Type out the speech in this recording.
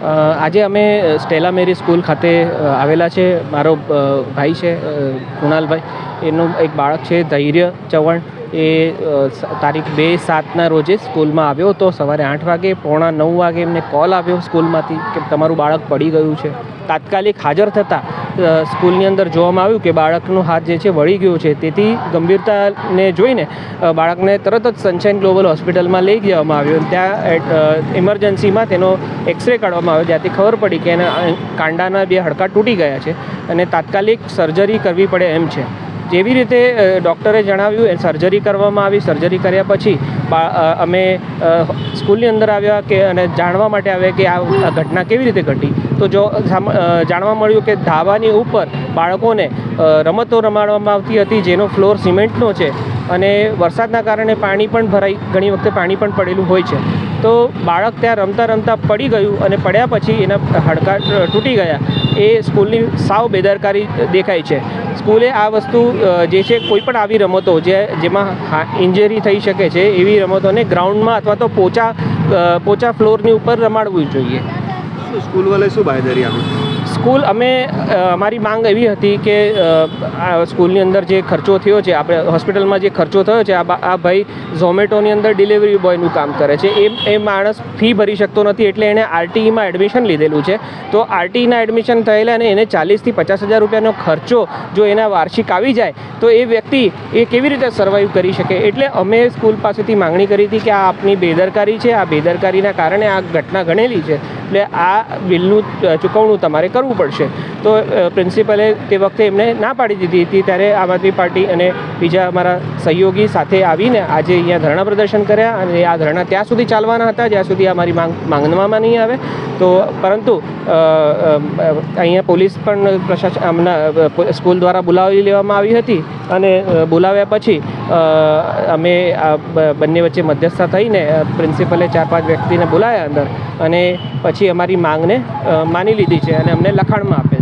આજે અમે સ્ટેલા મેરી સ્કૂલ ખાતે આવેલા છે. મારો ભાઈ છે કુણાલભાઈ. એનું એક બાળક છે, ધૈર્ય ચવણ એ તારીખ બે સાતના રોજે સ્કૂલમાં આવ્યો હતો. સવારે આઠ વાગે, પોણા નવ વાગે એમને કોલ આવ્યો સ્કૂલમાંથી કે તમારું બાળક પડી ગયું છે. તાત્કાલિક હાજર થતાં સ્કૂલની અંદર જોવામાં આવ્યું કે બાળકનો હાથ જે છે વળી ગયો છે. તેથી ગંભીરતાને જોઈને બાળકને તરત જ સનશાઇન ગ્લોબલ હોસ્પિટલમાં લઈ જવામાં આવ્યો. ત્યાં ઇમરજન્સીમાં તેનો એક્સરે કાઢવામાં આવ્યો, જ્યાંથી ખબર પડી કે એના કાંડાના બે હડકા તૂટી ગયા છે અને તાત્કાલિક સર્જરી કરવી પડે એમ છે. જેવી રીતે ડૉક્ટરે જણાવ્યું, એ સર્જરી કરવામાં આવી. સર્જરી કર્યા પછી અમે સ્કૂલની અંદર આવ્યા કે, અને જાણવા માટે આવ્યા કે આ ઘટના કેવી રીતે ઘટી. તો જો જાણવા મળ્યું કે ધાબાની ઉપર બાળકોને રમતો રમાડવામાં આવતી હતી, જેનો ફ્લોર સિમેન્ટનો છે અને વરસાદના કારણે પાણી પણ ભરાઈ, ઘણી વખતે પાણી પણ પડેલું હોય છે. તો બાળક ત્યાં રમતા રમતા પડી ગયું અને પડ્યા પછી એના હાડકા તૂટી ગયા. એ સ્કૂલની સાવ બેદરકારી દેખાય છે. સ્કૂલે આ વસ્તુ જે છે કોઈ પણ આવી રમતો જે, જેમાં ઇન્જરી થઈ શકે છે, એવી રમતોને ગ્રાઉન્ડમાં અથવા તો પોચા પોચા ફ્લોરની ઉપર રમાડવું જોઈએ. સ્કૂલ વાળાએ શું બાંયધરી આપી? સ્કૂલ અમે અમારી માંગ એવી હતી કે આ સ્કૂલની અંદર જે ખર્ચો થયો છે, આપણે હોસ્પિટલમાં જે ખર્ચો થયો છે, આ ભાઈ ઝોમેટોની અંદર ડિલિવરી બોયનું કામ કરે છે. એ એ માણસ ફી ભરી શકતો નથી, એટલે એણે આરટીઈમાં એડમિશન લીધેલું છે. તો આરટીઈના એડમિશન થયેલા અને એને ચાલીસથી પચાસ હજાર રૂપિયાનો ખર્ચો જો એના વાર્ષિક આવી જાય, તો એ વ્યક્તિ એ કેવી રીતે સર્વાઈવ કરી શકે? એટલે અમે સ્કૂલ પાસેથી માંગણી કરી હતી કે આ આપની બેદરકારી છે, આ બેદરકારીના કારણે આ ઘટના ઘણેલી છે. એટલે આ બિલનું ચૂકવણું તમારે કરવું પડશે. તો પ્રિન્સિપલે તે વખતે એમને ના પાડી દીધી હતી. ત્યારે આમ આદમી પાર્ટી અને બીજા અમારા સહયોગી સાથે આવીને આજે અહીંયા ધરણા પ્રદર્શન કર્યા અને આ ધરણા ત્યાં સુધી ચાલવાના હતા. જ્યાં સુધી અમારી માંગ, માંગવામાં નહીં આવે. તો, પરંતુ અહીંયા પોલીસ પણ પ્રશાસન સ્કૂલ દ્વારા બોલાવી લેવામાં આવી હતી. અને બોલાવ્યા પછી અમે બંને વચ્ચે મધ્યસ્થતા થઈને પ્રિન્સિપલે ચાર પાંચ વ્યક્તિને બોલાયા અંદર અને પછી અમારી માંગને માની લીધી છે અને અમને લખાણમાં